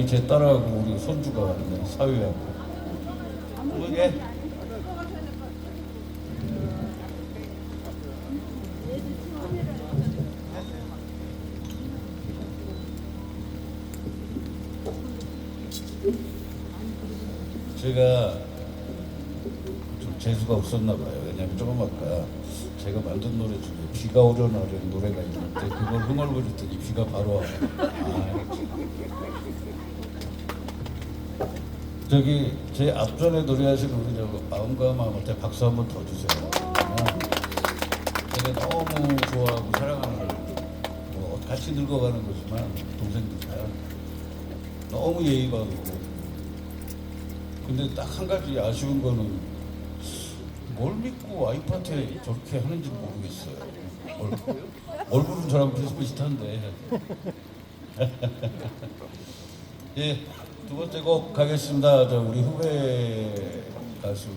다행히 제 딸하고 우리 손주가 사위하고 어머니 제가 좀 재수가 없었나 봐요. 왜냐면 조금 아까 제가 만든 노래 중에 비가 오려나라는 노래가 있는데 그걸 흥얼거렸더니 비가 바로 와요. 아, 저기 제 앞전에 노래하신 우리 저 마음과 마음한테 박수 한 번 더 주세요. 어, 제가 너무 좋아하고 사랑하는 뭐 같이 늙어가는 거지만 동생들이야 너무 예의 바르고 근데 딱 한 가지 아쉬운 거는 뭘 믿고 와이프한테 저렇게 하는지 모르겠어요. 얼, 얼굴은 저랑 비슷비슷한데. 예, 두 번째 곡 가겠습니다. 저 우리 후배 가수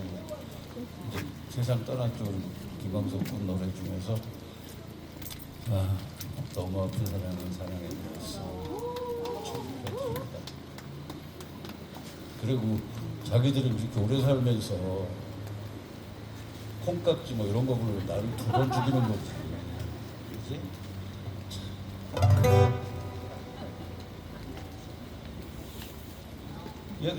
세상 떠났던 김광석 군 노래 중에서 아, 너무 아픈 사랑은 일이었어. 축하드립니다. 그리고 자기들이 이렇게 오래 살면서 콩깍지 뭐 이런 거 부르면 나를 두 번 죽이는 거지. 그지? 얘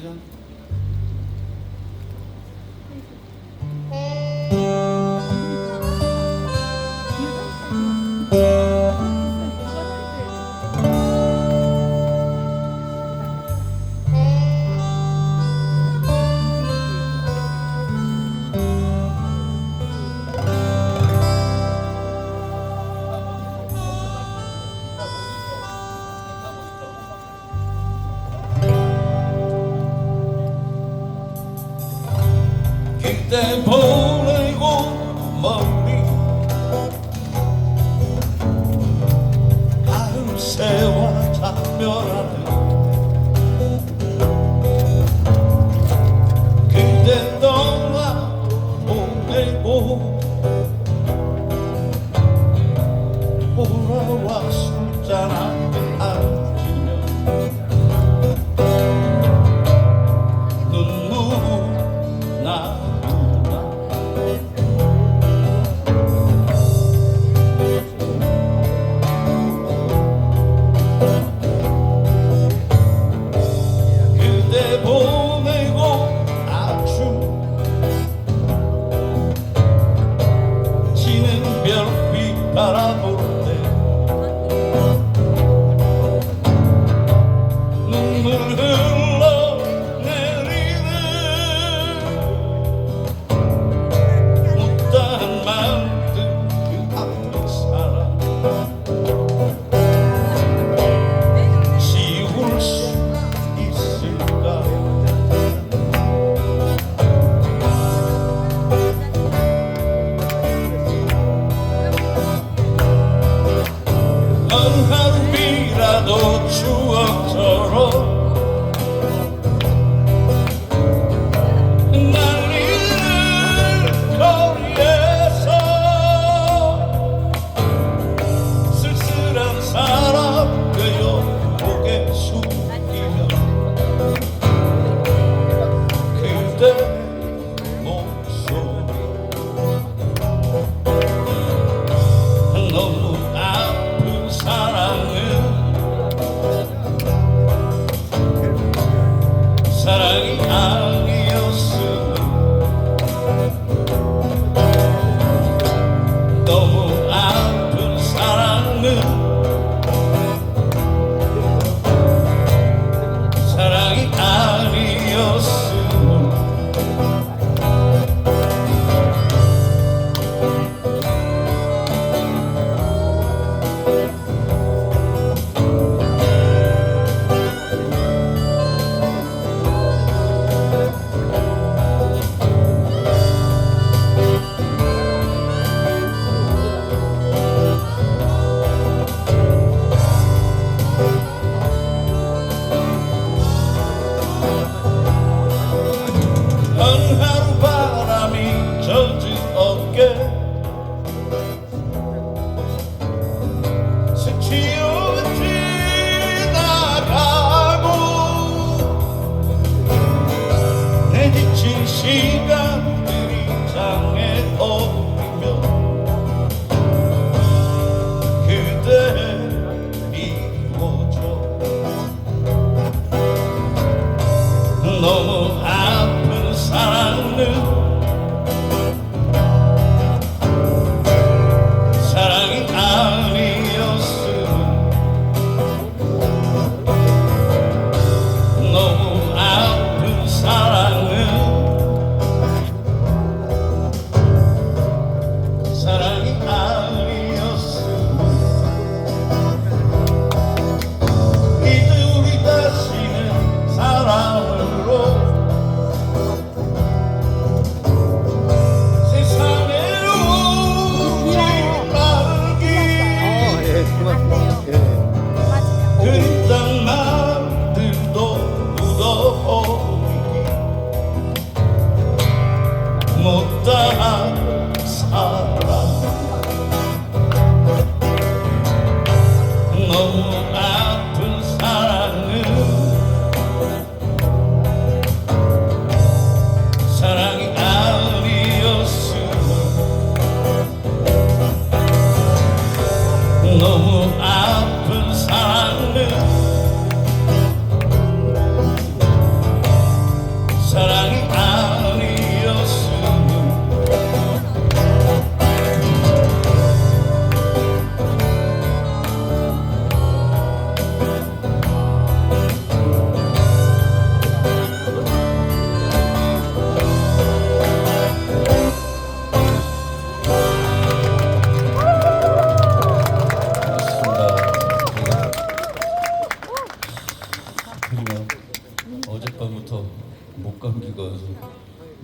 감기가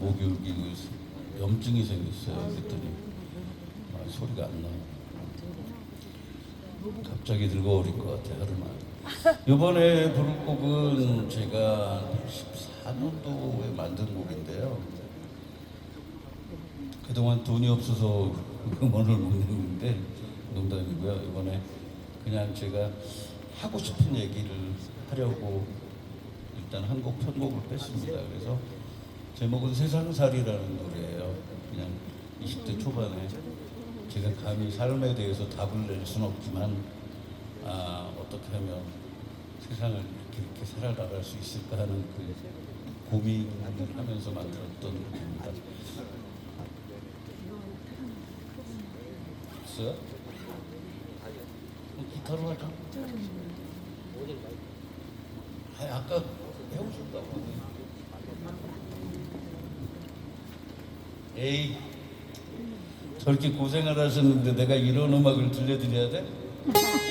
목이 울기고 염증이 생겼어요. 그랬더니 아, 소리가 안 나. 갑자기 늙어버릴 것 같아 하루만. 이번에 부를 곡은 제가 14년도에 만든 곡인데요. 그동안 돈이 없어서 음원을 못 냈는데 농담이고요. 이번에 그냥 제가 하고 싶은 얘기를 하려고 일단 한 곡 편곡을 뺐습니다. 그래서 제목은 세상살이라는 노래예요. 그냥 20대 초반에 제가 감히 삶에 대해서 답을 낼 수는 없지만 아, 어떻게 하면 세상을 이렇게, 이렇게 살아나갈 수 있을까 하는 그 고민을 하면서 만들었던 곡입니다. 있어요? 기타로 하자. 아, 아까. 에이, 저렇게 고생을 하셨는데 내가 이런 음악을 들려드려야 돼?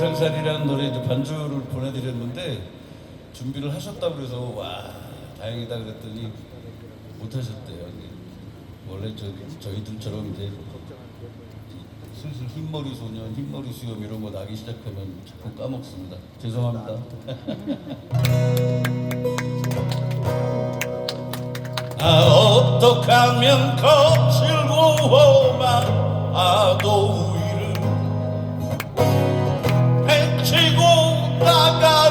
세상살이라는 노래 반주를 보내드렸는데 준비를 하셨다고 그래서 와 다행이다 그랬더니 못 하셨대요. 원래 저 저희들처럼 이제 슬슬 흰머리 소년, 흰머리 수염 이런 거 나기 시작하면 자꾸 까먹습니다. 죄송합니다. 아 어떡하면 거칠고 파도 위를 헤치고 나갈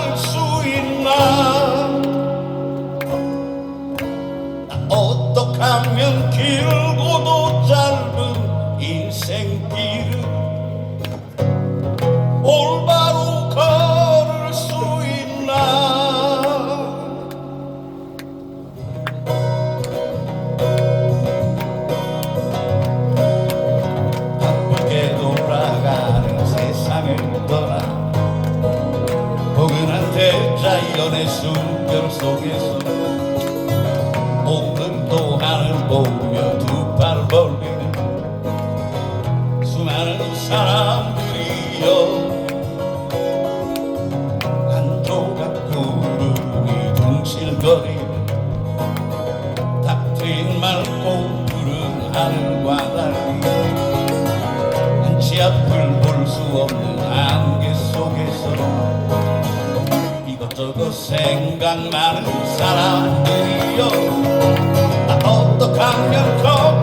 사람들이여. 한 조각 구름이 둥실거리는 탁 트인 맑고 푸른 하늘과 달리 한치 앞을 볼 수 없는 안개 속에서 이것저것 생각나는 사람들이여. 나 어떡하면 거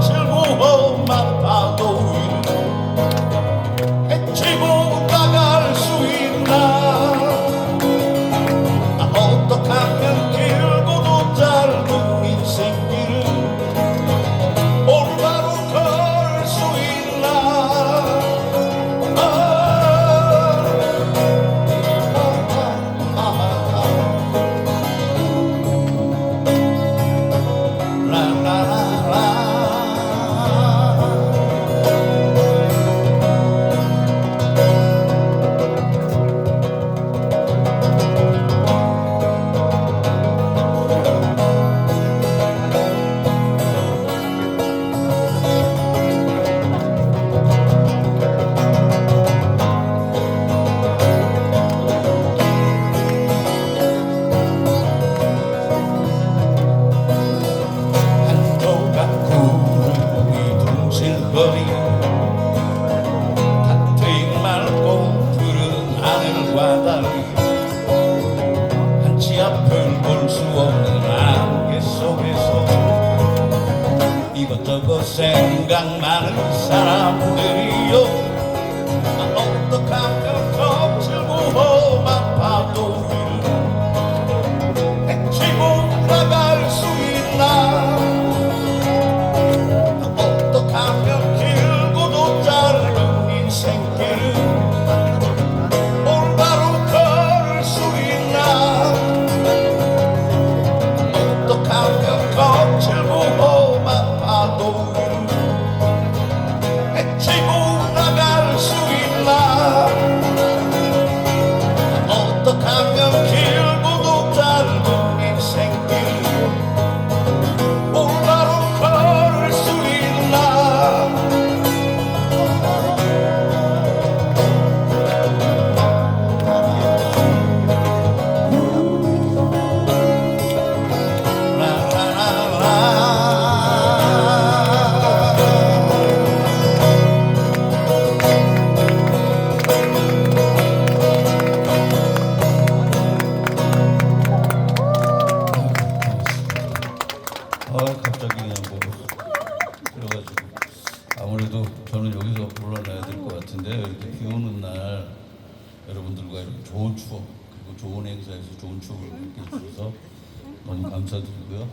너무 감사드리고요.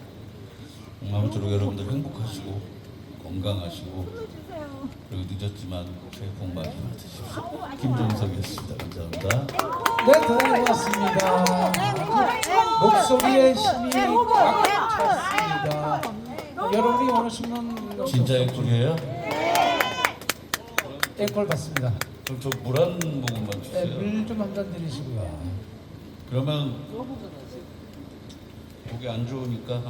음, 아무쪼록 여러분들 행복하시고 건강하시고 그리고 늦었지만 새해 복 많이 받으십시오. 김종석이었습니다. 감사합니다. 네, 고맙습니다. 목소리에 힘이 꽉 찼습니다. 여러분이 원하시는 진짜 앵콜이에요? 앵콜 받습니다. 그럼 저 물 한 모금만 네, 주세요. 물좀 한 잔 드리시고요. 그러면 목이 안 좋으니까.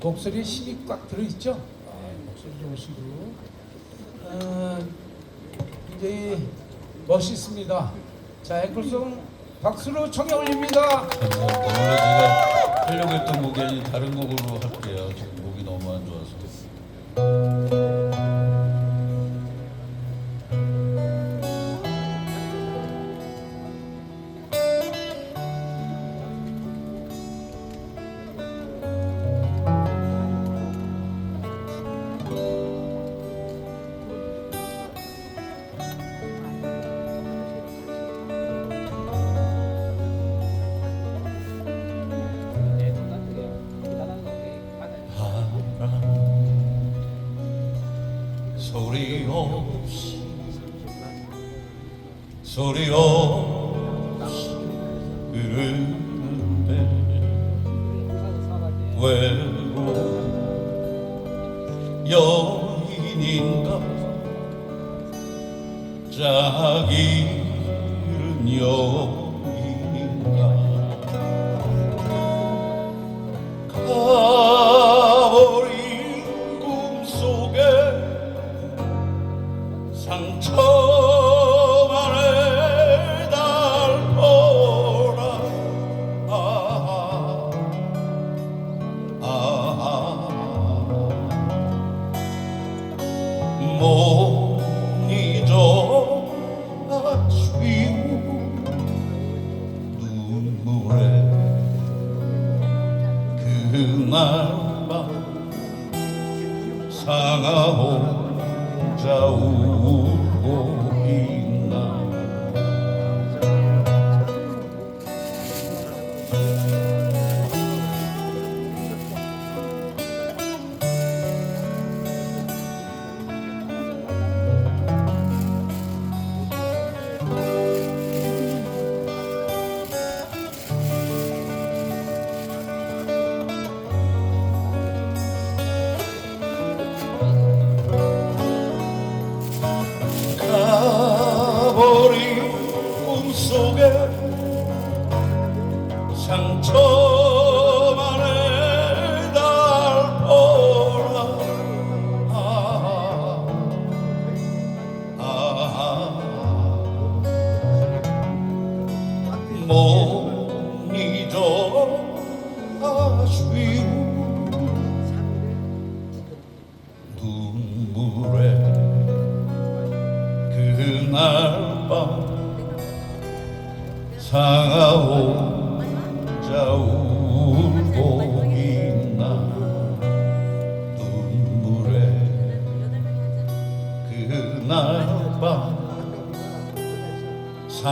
목소리에 힘이 꽉 들어있죠? 아, 목소리 좋으시고 어, 굉장히 멋있습니다. 자, 앵콜송 박수로 청해 올립니다. 감사합니다. 원래 제가 하려고 했던 곡이 아닌 다른 곡으로 할게요. 소리 없 리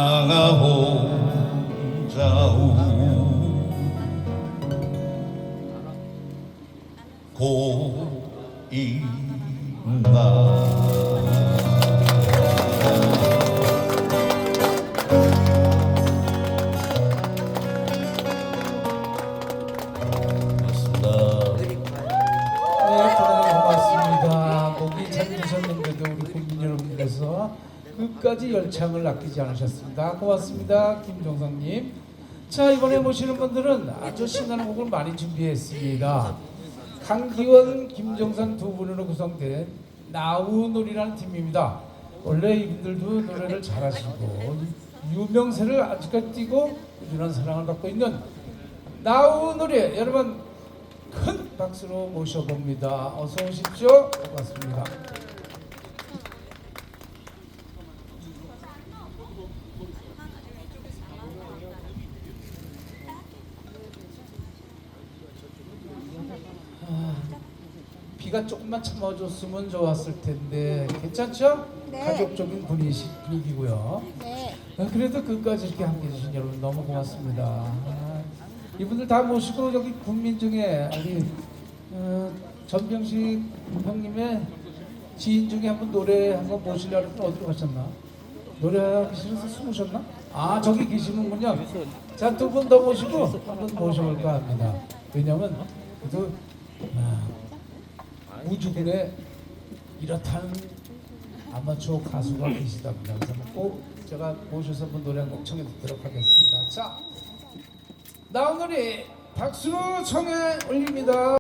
국민 여러분께서 끝까지 열창을 아끼지 않으셨 습니다. 고맙습니다, 김종성님. 자 이번에 모시는 분들은 아주 신나는 곡을 많이 준비했습니다. 강기원, 김종선 두 분으로 구성된 나우놀이라는 팀입니다. 원래 이분들도 노래를 잘하시고 유명세를 아직까지 띠고 꾸준한 사랑을 받고 있는 나우놀이 여러분 큰 박수로 모셔봅니다. 어서 오십시오. 반갑습니다. 비가 조금만 참아줬으면 좋았을 텐데 괜찮죠? 네. 가족적인 분위기, 분위기고요. 네. 아, 그래도 끝까지 이렇게 함께 해 주신 여러분 너무 고맙습니다. 아, 이분들 다 모시고 여기 국민 중에 우리 어, 전병식 형님의 지인 중에 한분 노래 한번 모시려고 했는데 어디로 가셨나? 노래하기 싫어서 숨으셨나? 아 저기 계시는군요. 자 두 분 더 모시고 한분 모셔볼까 합니다. 왜냐면 그래도 아, 우주군에 이렇다는 아마추어 가수가 계시답니다. 그래서 꼭 제가 모셔서 한번 노래 한 곡 청해 듣도록 하겠습니다. 자, 노래 박수로 청해 올립니다.